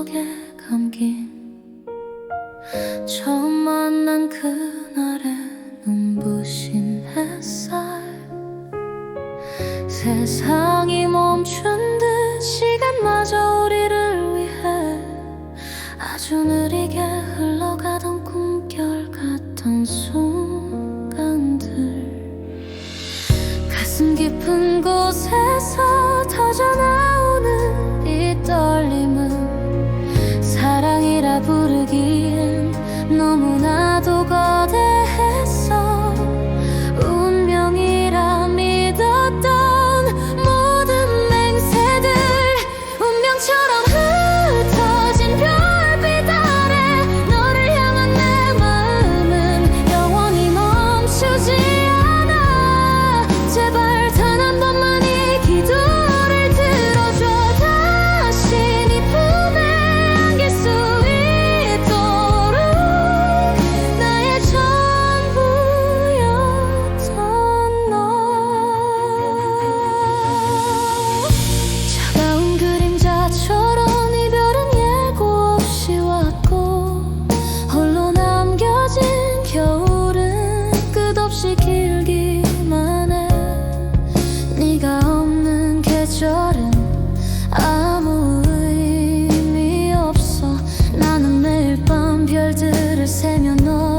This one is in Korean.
속에 감긴 처음 만난 그날의 눈부신 햇살. 세상이 멈춘 듯 시간마저 우리를 위해 아주 느리게 흘러가던 꿈결 같은 순간들. 가슴 깊은 곳에서 터져나오는 이 떨림을 없이 길기만 해 네가 없는 계절은 아무 의미 없어. 나는 매일 밤 별들을 새며 너